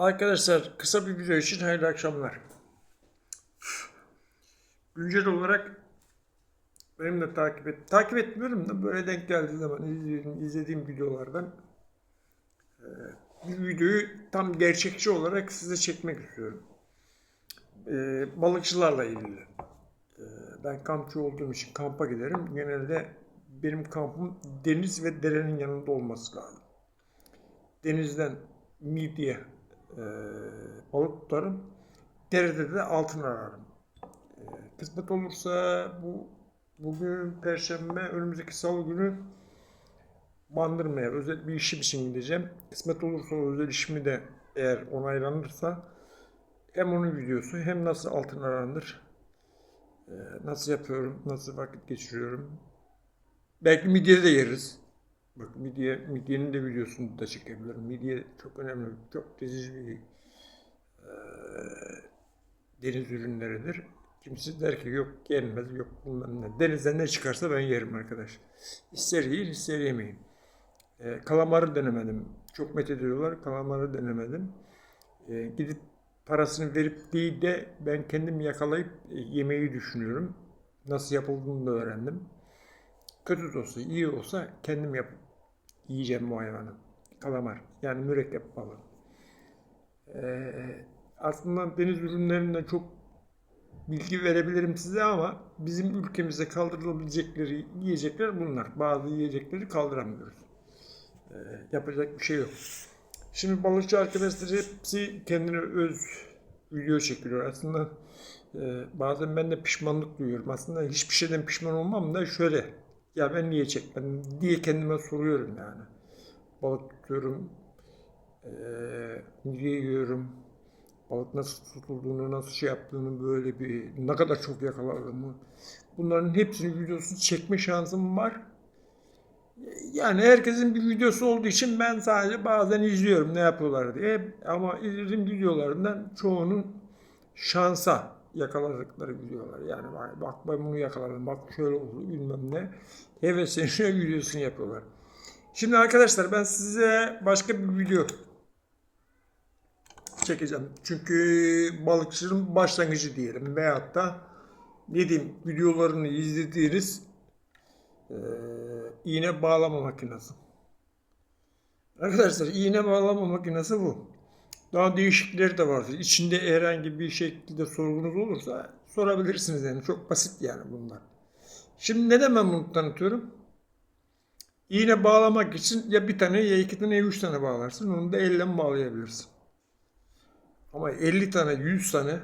Arkadaşlar kısa bir video için hayırlı akşamlar. Güncel olarak benim de takip et takip etmiyorum da böyle denk geldiği zaman izlediğim, izlediğim videolardan e, bir videoyu tam gerçekçi olarak size çekmek istiyorum. E, balıkçılarla ilgili. E, ben kampçı olduğum için kampa giderim. Genelde benim kampım deniz ve derenin yanında olması lazım. Denizden midye e, balık tutarım. Derede de altın ararım. E, kısmet olursa bu bugün Perşembe, önümüzdeki Salı günü Bandırma'ya özel bir işim için gideceğim. Kısmet olursa özel işimi de eğer onaylanırsa hem onun videosu hem nasıl altın aranır, e, nasıl yapıyorum, nasıl vakit geçiriyorum. Belki midye de yeriz. Bak midye, midyenin de videosunu da çekebilirim. Midye çok önemli, çok leziz bir e, deniz ürünleridir. Kimse der ki yok yenmez, yok bilmem ne. Denizden ne çıkarsa ben yerim arkadaş. İster yiyin, ister yemeyin. E, kalamarı denemedim. Çok met ediyorlar, kalamarı denemedim. E, gidip parasını verip değil de ben kendim yakalayıp yemeyi düşünüyorum. Nasıl yapıldığını da öğrendim. Kötü de olsa, iyi olsa kendim yapıp yiyeceğim bu hayvanı. Kalamar. Yani mürekkep balığı. Ee, aslında deniz ürünlerinden çok bilgi verebilirim size ama bizim ülkemizde kaldırılabilecekleri yiyecekler bunlar. Bazı yiyecekleri kaldıramıyoruz. Ee, yapacak bir şey yok. Şimdi balıkçı arkadaşlar hepsi kendine öz video çekiyor. Aslında e, bazen ben de pişmanlık duyuyorum. Aslında hiçbir şeyden pişman olmam da şöyle. Ya ben niye çekmedim diye kendime soruyorum yani. Balık tutuyorum. E, midye yiyorum. Balık nasıl tutulduğunu, nasıl şey yaptığını böyle bir ne kadar çok yakaladığımı. Bunların hepsinin videosunu çekme şansım var. Yani herkesin bir videosu olduğu için ben sadece bazen izliyorum ne yapıyorlar diye. Ama izlediğim videolarından çoğunun şansa yakaladıkları videolar. Yani bak, ben bunu yakaladım, bak şöyle oldu bilmem ne. Hevesleniyor videosunu yapıyorlar. Şimdi arkadaşlar ben size başka bir video çekeceğim. Çünkü balıkçının başlangıcı diyelim veyahut da ne diyeyim videolarını izlediğiniz e, iğne bağlama makinesi. Arkadaşlar iğne bağlama makinesi bu. Daha değişikleri de vardır. İçinde herhangi bir şekilde sorunuz olursa sorabilirsiniz yani. Çok basit yani bunlar. Şimdi neden ben bunu tanıtıyorum? İğne bağlamak için ya bir tane ya iki tane ya üç tane bağlarsın. Onu da elle bağlayabilirsin. Ama 50 tane 100 tane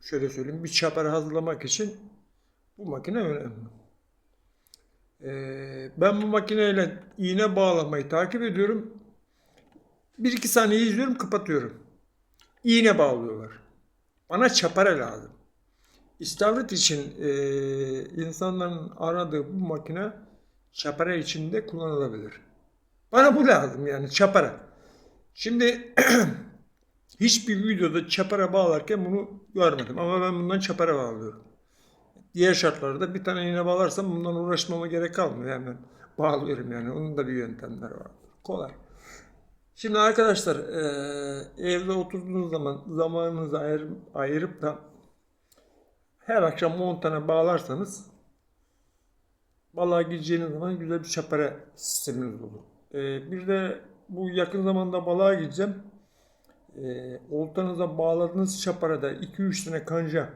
şöyle söyleyeyim bir çapara hazırlamak için bu makine önemli. Ee, ben bu makineyle iğne bağlamayı takip ediyorum. Bir iki saniye izliyorum kapatıyorum. İğne bağlıyorlar. Bana çapara lazım. İstavrit için e, insanların aradığı bu makine çapara içinde kullanılabilir. Bana bu lazım yani çapara. Şimdi hiçbir videoda çapara bağlarken bunu görmedim ama ben bundan çapara bağlıyorum. Diğer şartlarda bir tane iğne bağlarsam bundan uğraşmama gerek kalmıyor. Yani ben bağlıyorum yani. Onun da bir yöntemleri var. Kolay. Şimdi arkadaşlar eee, evde oturduğunuz zaman zamanınızı ayır, ayırıp da her akşam 10 tane bağlarsanız balığa gideceğiniz zaman güzel bir çapara sisteminiz olur. Eee, bir de bu yakın zamanda balığa gideceğim. Eee oltanıza bağladığınız çaparada 2-3 tane kanca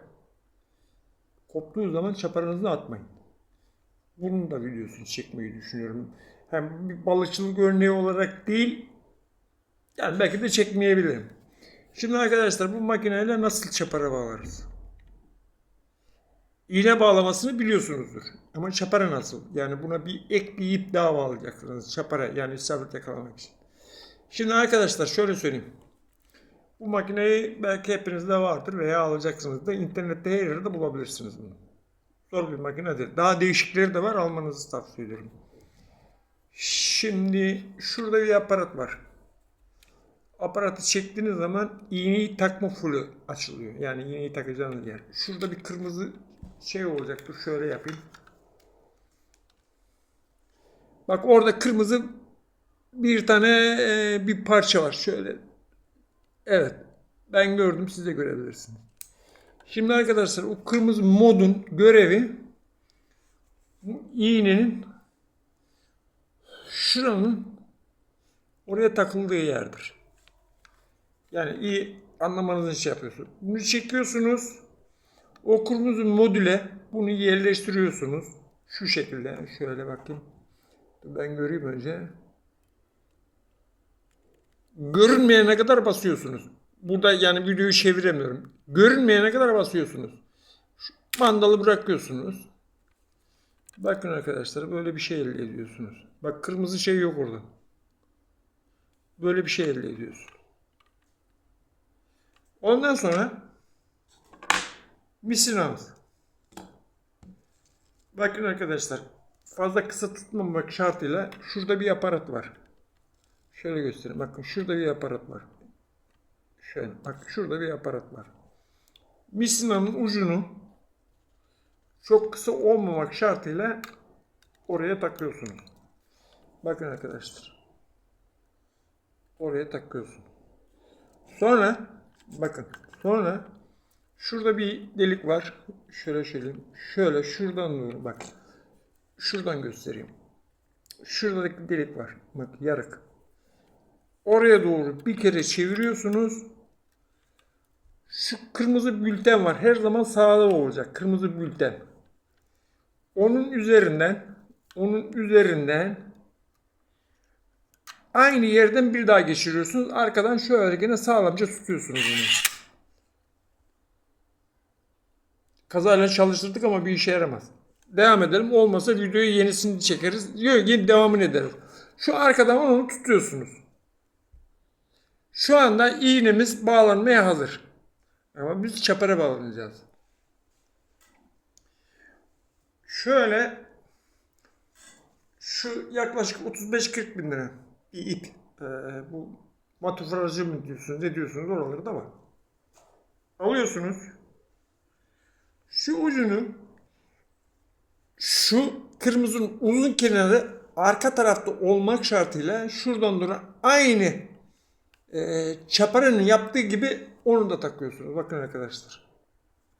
koptuğu zaman çaparanızı atmayın. Bunun da videosunu çekmeyi düşünüyorum. Hem bir balıkçılık örneği olarak değil, yani belki de çekmeyebilirim. Şimdi arkadaşlar bu makineyle nasıl çapara bağlarız? İğne bağlamasını biliyorsunuzdur. Ama çapara nasıl? Yani buna bir ek bir ip daha bağlayacaksınız. Çapara yani isabet yakalamak için. Şimdi arkadaşlar şöyle söyleyeyim. Bu makineyi belki hepinizde vardır veya alacaksınız da internette her yerde bulabilirsiniz bunu. Zor bir makine değil. Daha değişikleri de var almanızı tavsiye ederim. Şimdi şurada bir aparat var. Aparatı çektiğiniz zaman iğneyi takma fullü açılıyor. Yani iğneyi takacağınız yer. Şurada bir kırmızı şey olacak. Dur şöyle yapayım. Bak orada kırmızı bir tane e, bir parça var. Şöyle Evet. Ben gördüm. Siz de görebilirsiniz. Şimdi arkadaşlar o kırmızı modun görevi bu iğnenin şuranın oraya takıldığı yerdir. Yani iyi anlamanız için yapıyorsunuz. Bunu çekiyorsunuz. O kırmızı modüle bunu yerleştiriyorsunuz. Şu şekilde. Şöyle bakayım. Ben göreyim önce. Görünmeyene kadar basıyorsunuz. Burada yani videoyu çeviremiyorum. Görünmeyene kadar basıyorsunuz. Şu mandalı bırakıyorsunuz. Bakın arkadaşlar böyle bir şey elde ediyorsunuz. Bak kırmızı şey yok orada. Böyle bir şey elde ediyorsunuz. Ondan sonra misinamız. Bakın arkadaşlar fazla kısa tutmamak şartıyla şurada bir aparat var. Şöyle göstereyim. Bakın şurada bir aparat var. Şöyle bak şurada bir aparat var. Misinanın ucunu çok kısa olmamak şartıyla oraya takıyorsunuz. Bakın arkadaşlar. Oraya takıyorsun. Sonra bakın sonra şurada bir delik var. Şöyle söyleyeyim. Şöyle şuradan doğru bak. Şuradan göstereyim. Şuradaki delik var. Bak yarık. Oraya doğru bir kere çeviriyorsunuz. Şu kırmızı bülten var. Her zaman sağda olacak. Kırmızı bülten. Onun üzerinden onun üzerinden aynı yerden bir daha geçiriyorsunuz. Arkadan şöyle yine sağlamca tutuyorsunuz onu. Kazayla çalıştırdık ama bir işe yaramaz. Devam edelim. Olmasa videoyu yenisini çekeriz. Yine devamını ederiz. Şu arkadan onu tutuyorsunuz. Şu anda iğnemiz bağlanmaya hazır. Ama biz çapara bağlanacağız. Şöyle şu yaklaşık 35-40 bin lira bir ip. Ee, bu matufrajı mı diyorsunuz ne diyorsunuz oraları da var. Alıyorsunuz. Şu ucunu şu kırmızının uzun kenarı arka tarafta olmak şartıyla şuradan doğru aynı e, çaparanın yaptığı gibi onu da takıyorsunuz. Bakın arkadaşlar.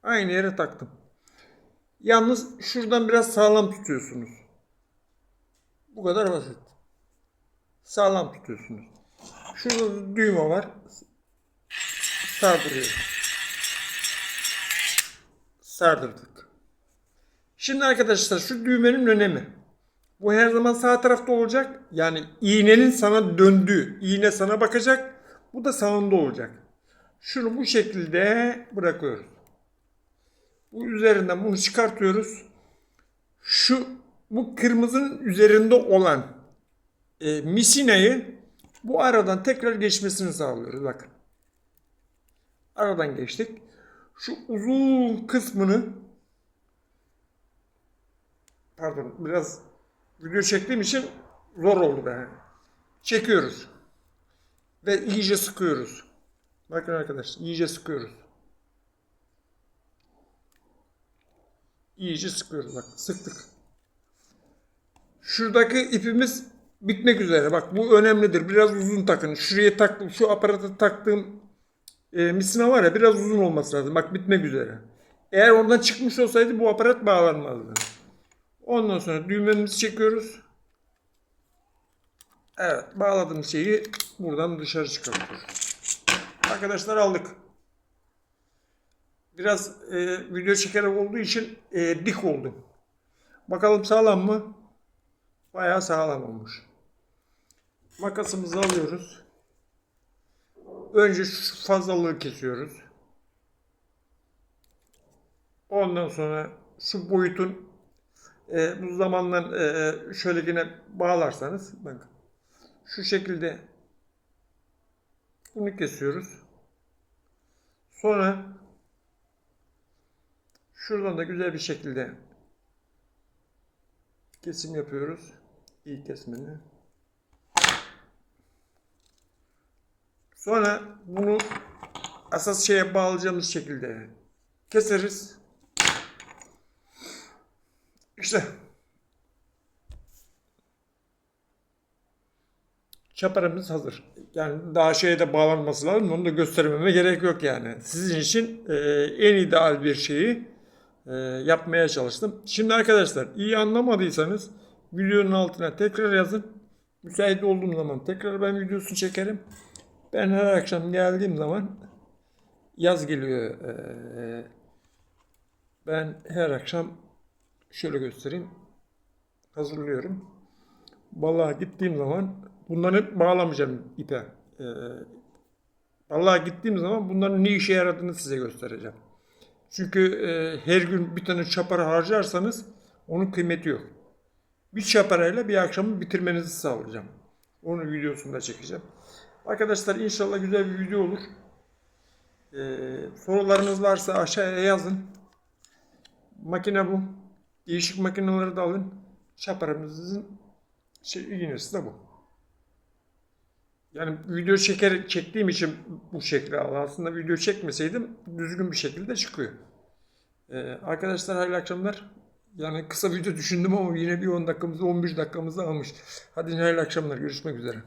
Aynı yere taktım. Yalnız şuradan biraz sağlam tutuyorsunuz. Bu kadar basit. Sağlam tutuyorsunuz. Şurada düğme var. Sardırıyor. Sardırdık. Şimdi arkadaşlar şu düğmenin önemi. Bu her zaman sağ tarafta olacak. Yani iğnenin sana döndüğü. iğne sana bakacak. Bu da sağında olacak. Şunu bu şekilde bırakıyoruz. Bu üzerinden bunu çıkartıyoruz. Şu bu kırmızının üzerinde olan e, misinayı bu aradan tekrar geçmesini sağlıyoruz. Bakın. Aradan geçtik. Şu uzun kısmını pardon biraz video çektiğim için zor oldu be. Çekiyoruz. Ve iyice sıkıyoruz. Bakın arkadaşlar iyice sıkıyoruz. İyice sıkıyoruz bak sıktık. Şuradaki ipimiz bitmek üzere. Bak bu önemlidir. Biraz uzun takın. Şuraya taktım. Şu aparata taktığım e, misina var ya biraz uzun olması lazım. Bak bitmek üzere. Eğer oradan çıkmış olsaydı bu aparat bağlanmazdı. Ondan sonra düğmemizi çekiyoruz. Evet bağladığımız şeyi buradan dışarı çıkartıyoruz. Arkadaşlar aldık. Biraz e, video çekerek olduğu için e, dik oldu. Bakalım sağlam mı? Bayağı sağlam olmuş. Makasımızı alıyoruz. Önce şu fazlalığı kesiyoruz. Ondan sonra şu boyutun e, bu zamanla e, şöyle yine bağlarsanız bakın şu şekilde bunu kesiyoruz. Sonra şuradan da güzel bir şekilde kesim yapıyoruz. İyi kesmeni. Sonra bunu asas şeye bağlayacağımız şekilde keseriz. İşte çaparımız hazır. Yani daha şeye de bağlanması lazım. Onu da göstermeme gerek yok yani. Sizin için e, en ideal bir şeyi e, yapmaya çalıştım. Şimdi arkadaşlar iyi anlamadıysanız videonun altına tekrar yazın. Müsait olduğum zaman tekrar ben videosunu çekerim. Ben her akşam geldiğim zaman yaz geliyor. E, ben her akşam şöyle göstereyim. Hazırlıyorum. Balığa gittiğim zaman bunları bağlamayacağım ipe. Ee, gittiğim zaman bunların ne işe yaradığını size göstereceğim. Çünkü e, her gün bir tane çapara harcarsanız onun kıymeti yok. Bir çaparayla bir akşamı bitirmenizi sağlayacağım. Onun videosunu da çekeceğim. Arkadaşlar inşallah güzel bir video olur. Ee, sorularınız varsa aşağıya yazın. Makine bu. Değişik makineleri de alın. Çaparamızın şey, iğnesi de bu. Yani video çeker çektiğim için bu şekilde aldım. Aslında video çekmeseydim düzgün bir şekilde çıkıyor. Ee, arkadaşlar hayırlı akşamlar. Yani kısa video düşündüm ama yine bir 10 dakikamızı 11 dakikamızı almış. Hadi hayırlı akşamlar. Görüşmek üzere.